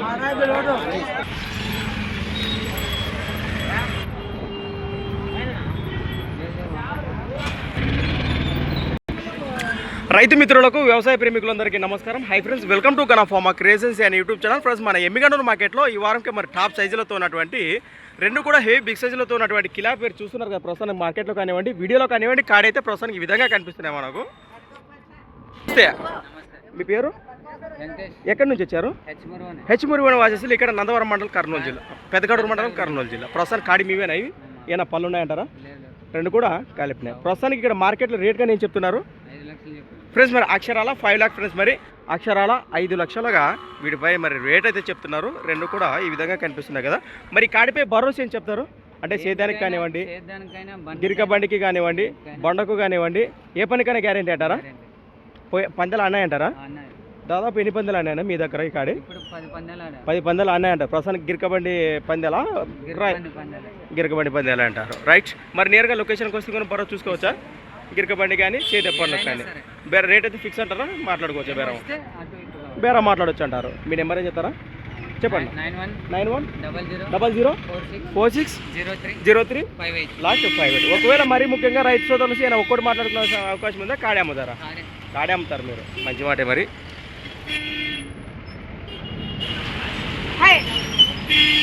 महाराज రైతు మిత్రులకు వ్యవసాయ ప్రేమికులందరికీ నమస్కారం. Hi friends welcome to Gana pharma creations అనే యూట్యూబ్ ఛానల్ ఫ్రెండ్స్ మన ఎమ్మిగండూరు మార్కెట్లో ఈ వారంకి మరి టాప్ సైజులతో ఉన్నటువంటి రెండు కూడా హెవీ బిగ్ సైజులతో ఉన్నటువంటి కిలా పేరు చూస్తున్నారు కదా ప్రస్తుతానికి మార్కెట్లో కానివ్వండి వీడియోలో కానివ్వండి కాడైతే ప్రస్తుతానికి ఈ విధంగా కనిపిస్తున్నాయి మనకు. మీ పేరు? ఎక్కడి నుంచి వచ్చారు? హెచ్మరువని. హెచ్మురివన వాసేసి ఇక్కడ నందవరం మండలం కర్నూలు జిల్లా పెద్దగడూరు మండలం కర్నూలు జిల్లా. ప్రస్తుతానికి కాడి మీవేనా ఇవి? ఏమైనా పళ్ళు ఉన్నాయంటారా రెండు కూడా కలిపినాయి ప్రస్తుతానికి ఇక్కడ మార్కెట్లో రేట్గా నేను చెప్తున్నారు? ఫ్రెండ్స్ మరి అక్షరాల ఫైవ్ లాక్ ఫ్రెండ్స్ మరి అక్షరాల ఐదు లక్షలుగా వీటిపై మరి రేట్ అయితే చెప్తున్నారు. రెండు కూడా ఈ విధంగా కనిపిస్తున్నాయి కదా. మరి కాడిపై భరోసా ఏం చెప్తారు? అంటే సేద్యానికి కానివ్వండి గిరిక బండికి కానివ్వండి బండకు కానివ్వండి ఏ పనికైనా గ్యారెంటీ అంటారా? పందెలు అన్నాయంటారా? అన్నాయి. దాదాపు ఎన్ని పందెలు అన్నాయనా మీ దగ్గర ఈ కాడి? పది పందాలు ఆడా పది పందెలు అన్నాయంటారు ప్రస్తుతానికి గిరిక బండి పందెలా? రాయ్ గిరిబండి పందాలు. గిరిక బండి పందెలు అంటారు. రైట్ మరి నేరుగా లొకేషన్కి వస్తే కూడా భరోసా చూసుకోవచ్చా గిరిక బండి కానీ చేతి పనులకు కానీ. బేర రేట్ అయితే ఫిక్స్ అంటారా? మాట్లాడుకోవచ్చా బేరం? బేరా మాట్లాడొచ్చు అంటారు. మీ నెంబర్ ఏం చెప్తారా? చెప్పండి. Nine one double zero four six zero three last five eight. ఒకవేళ మరీ ముఖ్యంగా రైతు సోదరులు నేను ఒక్కటి మాట్లాడుకునే అవకాశం ఉందా? కాడే అమ్ముతారా? కాడే. అమ్ముతారు మీరు. మంచి మాటే మరి.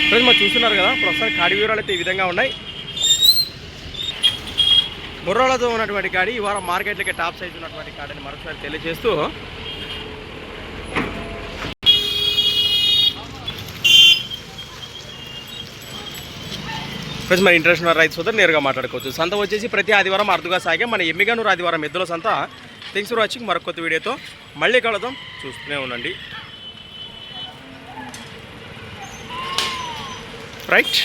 ఫ్రెండ్స్ మరి చూస్తున్నారు కదా ప్రస్తుతానికి కాడి వివరాలు అయితే ఈ విధంగా ఉన్నాయి. ముర్రాలతో ఉన్నటువంటి కాడి ఈ వారం మార్కెట్లకి టాప్ సైజ్ ఉన్నటువంటి కాడిని మరొకసారి తెలియజేస్తూ ఫ్రెండ్స్ మరి ఇంట్రెస్ట్ ఉన్న రైతు సోదరు నేరుగా మాట్లాడుకోవచ్చు. సంత వచ్చేసి ప్రతి ఆదివారం అరుదుగా సాగే మన ఎమ్మిగానూరు ఆదివారం ఎద్దుల సంత. థింగ్స్ ఫర్ వాచింగ్ మరొక కొత్త వీడియోతో మళ్ళీ కలుద్దాం. చూస్తూనే ఉండండి. రైట్